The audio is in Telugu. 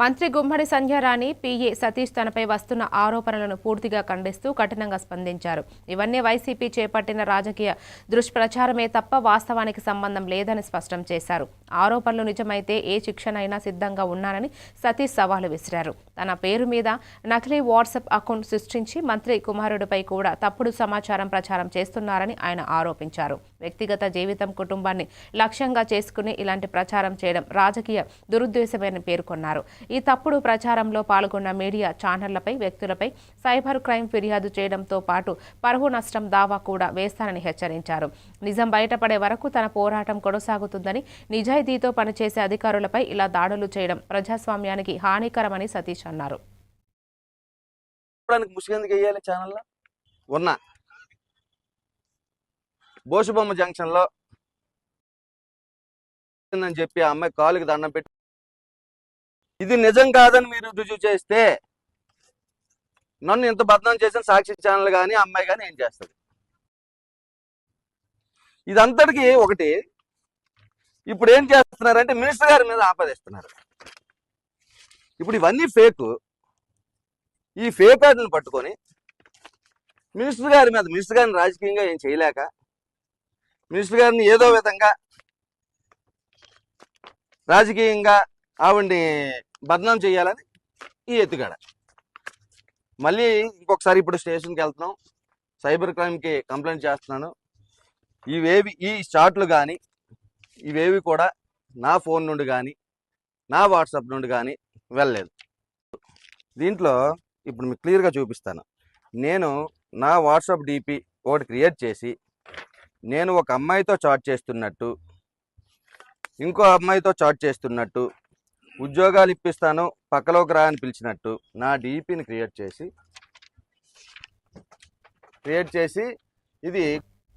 మంత్రి గుమ్మడి సంధ్యారాణి పీఏ సతీష్ తనపై వస్తున్న ఆరోపణలను పూర్తిగా ఖండిస్తూ కఠినంగా స్పందించారు. ఇవన్నీ వైసీపీ చేపట్టిన రాజకీయ దుష్ప్రచారమే తప్ప వాస్తవానికి సంబంధం లేదని స్పష్టం చేశారు. ఆరోపణలు నిజమైతే ఏ శిక్షనైనా సిద్ధంగా ఉన్నానని సతీష్ సవాలు విసిరారు. తన పేరు మీద నకిలీ వాట్సాప్ అకౌంట్ సృష్టించి మంత్రి కుమారుడిపై కూడా తప్పుడు సమాచారం ప్రచారం చేస్తున్నారని ఆయన ఆరోపించారు. వ్యక్తిగత జీవితం కుటుంబాన్ని లక్ష్యంగా చేసుకుని ఇలాంటి ప్రచారం చేయడం రాజకీయ దురుద్దేశమని పేర్కొన్నారు. ఈ తప్పుడు ప్రచారంలో పాల్గొన్న మీడియా ఛానళ్ళపై వ్యక్తులపై సైబర్ క్రైమ్ ఫిర్యాదు చేయడంతో పాటు పరువు నష్టం దావా కూడా వేస్తానని హెచ్చరించారు. నిజం బయటపడే వరకు తన పోరాటం కొనసాగుతుందని నిజాయితీతో పనిచేసే అధికారులపై ఇలా దాడులు చేయడం ప్రజాస్వామ్యానికి హానికరమని సతీష్ అన్నారు. ముసుగెందుకు వేయాలి ఛానల్లో ఉన్నా. బోసుబొమ్మ జంక్షన్లో అని చెప్పి ఆ అమ్మాయి కాలుకి దండం పెట్టి ఇది నిజం కాదని మీరు రుజువు చేస్తే నన్ను ఇంత బదనం చేసిన సాక్షి ఛానల్ కానీ అమ్మాయి కానీ ఏం చేస్తుంది? ఇదంతటికి ఒకటి. ఇప్పుడు ఏం చేస్తున్నారంటే మినిస్టర్ గారి మీద ఆపాదిస్తున్నారు ఇప్పుడు ఇవన్నీ ఫేక్. ఈ ఫేక్ వాటిని పట్టుకొని మినిస్టర్ గారి మీద మినిస్టర్ గారిని రాజకీయంగా ఏం చేయలేక మినిస్టర్ గారిని ఏదో విధంగా రాజకీయంగా ఆవిడ్ని బదనాం చేయాలని ఈ ఎత్తుగాడ. మళ్ళీ ఇంకొకసారి ఇప్పుడు స్టేషన్కి వెళ్తున్నాం. సైబర్ క్రైమ్కి కంప్లైంట్ చేస్తున్నాను. ఇవేవి ఈ షాట్లు కానీ ఇవేవి కూడా నా ఫోన్ నుండి కానీ నా వాట్సాప్ నుండి కానీ వెళ్ళలేదు. దీంట్లో ఇప్పుడు మీకు క్లియర్గా చూపిస్తాను. నేను నా వాట్సాప్ డిపి ఒకటి క్రియేట్ చేసి నేను ఒక అమ్మాయితో చాట్ చేస్తున్నట్టు ఇంకో అమ్మాయితో చాట్ చేస్తున్నట్టు ఉద్యోగాలు ఇప్పిస్తాను పక్కలోకి రా అని పిలిచినట్టు నా డిఈపిని క్రియేట్ చేసి క్రియేట్ చేసి ఇది